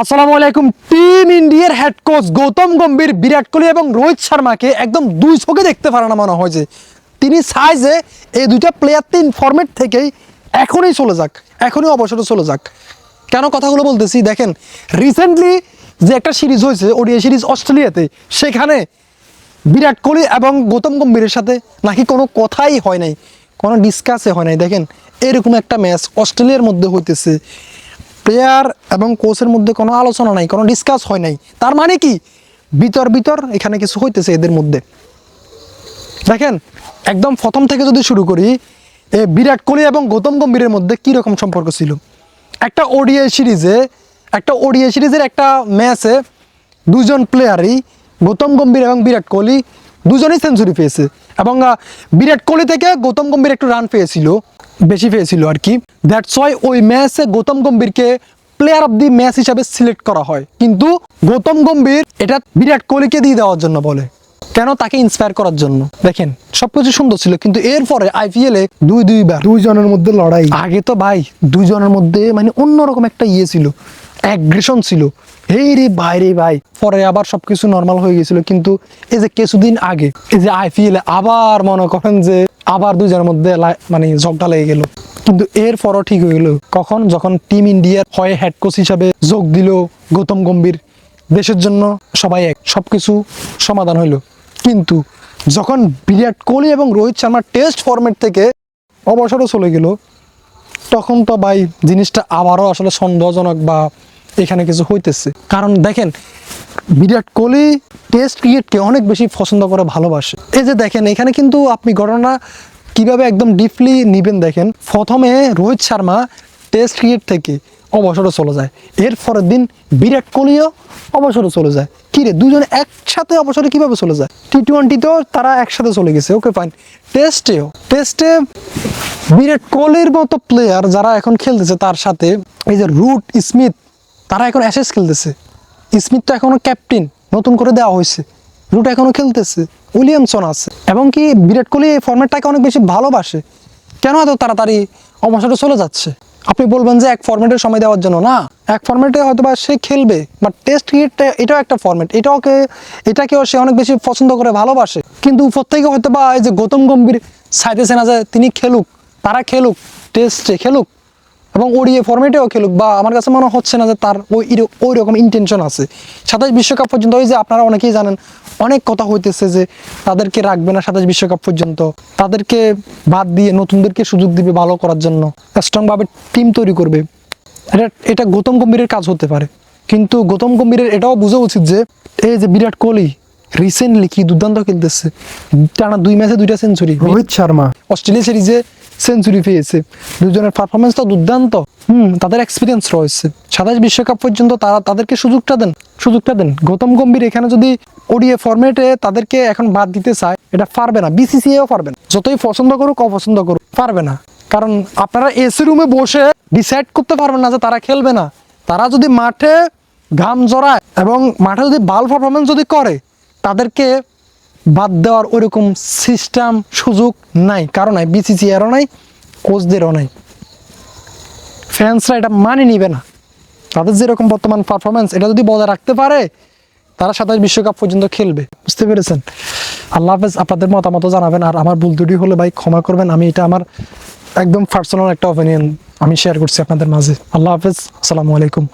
আসসালামু আলাইকুম টিম ইন্ডিয়ার হেড কোচ গৌতম গম্ভীর, বিরাট কোহলি এবং রোহিত শর্মাকে একদম দুই চোখে দেখতে পারে না মনে হয় যে। তিনি চায় যে এই দুইটা প্লেয়ার তিন ফরম্যাট থেকেই এখনই চলে যাক, এখনই অবসরে চলে যাক। কেন কথাগুলো বলতেছি? দেখেন রিসেন্টলি যে একটা সিরিজ হয়েছে ওডিয়া সিরিজ অস্ট্রেলিয়াতে, সেখানে বিরাট কোহলি এবং গৌতম গম্ভীরের সাথে নাকি কোনো কথাই হয় নাই, কোনো ডিসকাসে হয় নাই। দেখেন, এরকম একটা ম্যাচ অস্ট্রেলিয়ার মধ্যে হইতেছে। প্লেয়ার এবং কোচের মধ্যে কোনো আলোচনা নাই, কোনো ডিসকাস হয় নাই। তার মানে কি? বিতর বিতর এখানে কিছু হইতেছে এদের মধ্যে। দেখেন, একদম প্রথম থেকে যদি শুরু করি, এ বিরাট কোহলি এবং গৌতম গম্ভীরের মধ্যে কী রকম সম্পর্ক ছিল? একটা ওডিআই সিরিজে একটা ওডিআই সিরিজের একটা ম্যাচে দুজন প্লেয়ারই গৌতম গম্ভীর এবং বিরাট কোহলি দুজনেই সেঞ্চুরি পেয়েছে। এবং বিরাট কোহলি থেকে গৌতম গম্ভীর একটু রান পেয়েছিল বেশি পেয়েছিল আর কি। দ্যাটস ওয়াই ওই ম্যাচে গৌতম গম্ভীরকে প্লেয়ার অফ দি ম্যাচ হিসাবে সিলেক্ট করা হয়। কিন্তু গৌতম গম্ভীর এটা বিরাট কোহলিকে দিয়ে দেওয়ার জন্য বলে। কেন? তাকে ইন্সপায়ার করার জন্য। দেখেন সবকিছু সুন্দর ছিল কিন্তু এরপরে আইপিএল এ দুই দুইবার দুইজনের মধ্যে লড়াই। আগে তো ভাই দুইজনের মধ্যে মানে অন্যরকম একটা ইয়ে ছিল। অ্যাগ্রেশন ছিল। এই রে ভাই রে ভাই, পরে আবার সবকিছু নর্মাল হয়ে গেছিল, কিন্তু এই যে কিছুদিন আগে, এই যে আইপিএল আবার মনে করেন যে আবার দুইজনের মধ্যে মানে ঝগড়া লেগে গেল। কিন্তু এর পরও ঠিক হয়ে গেল। কখন? যখন টিম ইন্ডিয়ার হয়ে হেড কোচ হিসাবে যোগ দিল গৌতম গম্ভীর, দেশের জন্য সবাই এক, সবকিছু সমাধান হইল। কিন্তু যখন বিরাট কোহলি এবং রোহিত শর্মা টেস্ট ফরম্যাট থেকে অবসরও চলে গেল, তখন তো ভাই জিনিসটা আবারও আসলে সন্দেহজনক বা এখানে কিছু হইতেছে। কারণ দেখেন, বিরাট কোহলি টেস্ট ক্রিকেটকে অনেক বেশি পছন্দ করে, ভালোবাসে। এই যে দেখেন, এখানে কিন্তু আপনি ঘটনা কীভাবে একদম ডিপলি নিবেন দেখেন। প্রথমে রোহিত শর্মা টেস্ট ক্রিকেট থেকে অবসরে চলে যায়। এর পরের দিন বিরাট কোহলিও অবসরে চলে যায়। কি রে দুজন একসাথে অবসরে কীভাবে চলে যায়? টি টোয়েন্টিতেও তারা একসাথে চলে গেছে ওকে ফাইন টেস্টেও টেস্টে বিরাট কোহলির মতো প্লেয়ার যারা এখন খেলতেছে, তার সাথে এই যে রুট স্মিথ তারা এখন অ্যাশেস খেলতেছে। স্মিথ তো এখনও ক্যাপ্টেন নতুন করে দেওয়া হয়েছে। রুট এখনও খেলতেছে। উইলিয়ামসন আছে। এবং কি বিরাট কোহলি এই ফর্মেটটাকে অনেক বেশি ভালোবাসে। কেন এত তাড়াতাড়ি অবসরে চলে যাচ্ছে? আপনি বলবেন যে এক ফর্মেটের সময় দেওয়ার জন্য। না, এক ফর্মেটে হয়তো বা সে খেলবে বাট টেস্ট ক্রিকেটটা এটাও একটা ফর্মেট এটাকে এটাকেও সে অনেক বেশি পছন্দ করে, ভালোবাসে। কিন্তু থেকে হয়তো বা এই যে গৌতম গম্ভীর চাইতেছে না যে তিনি খেলুক, তারা খেলুক টেস্টে খেলুক। এবং ওডিএ ফর্মেটেও খেলুক বা আমার কাছে মনে হচ্ছে না যে তার ওই ওই রকম ইন্টেনশন আছে। সাতাশ বিশ্বকাপ পর্যন্ত ওই যে আপনারা অনেকেই জানেন অনেক কথা হইতেছে যে তাদেরকে রাখবে না সাতাশ বিশ্বকাপ পর্যন্ত। তাদেরকে বাদ দিয়ে নতুনদেরকে সুযোগ দিবে ভালো করার জন্য। স্ট্রংভাবে টিম তৈরি করবে। এটা এটা গৌতম গম্ভীরের কাজ হতে পারে। কিন্তু গৌতম গম্ভীরের এটাও বোঝা উচিত যে এই যে বিরাট কোহলি রিসেন্টলি কি দুর্দান্ত খেলতেছে। টানা দুই ম্যাচে দুইটা সেঞ্চুরি রোহিত শর্মা। অস্ট্রেলিয়া সিরিজে সেঞ্চুরি পেয়েছে। দুজনের পারফরমেন্স তো দুর্দান্ত। হুম, তাদের এক্সপিরিয়েন্স রয়েছে। সাতাশ বিশ্বকাপ পর্যন্ত তারা, তাদেরকে সুযোগটা দেন সুযোগটা দেন। গৌতম গম্ভীর এখানে যদি ওডিএ ফরম্যাটে তাদেরকে এখন বাদ দিতে চায়, এটা পারবে না। বিসিসিআইও পারবে না। যতই পছন্দ করুক, অপছন্দ করুক, পারবে না। কারণ আপনারা এসি রুমে বসে ডিসাইড করতে পারবেন না যে তারা খেলবে না। তারা যদি মাঠে ঘাম জড়ায় এবং মাঠে যদি ভালো পারফরমেন্স যদি করে, তাদেরকে বাদ দেওয়ার ওইরকম সিস্টেম সুযোগ নাই। কারণ নাই বিসিসিআরও নাই কোচদেরও নাই। ফ্যান্সরা এটা মানে নিবে না। তাদের যেরকম বর্তমান পারফরমেন্স এটা যদি বজায় রাখতে পারে, তারা সাতাশ বিশ্বকাপ পর্যন্ত খেলবে। বুঝতে পেরেছেন? আল্লাহ হাফেজ, আপনাদের মতামত জানাবেন। আর আমার ভুল দুটি হলে ভাই ক্ষমা করবেন। আমি এটা আমার একদম পার্সোনাল একটা অপিনিয়ন আমি শেয়ার করছি আপনাদের মাঝে। আল্লাহ হাফেজ, আসসালামু আলাইকুম।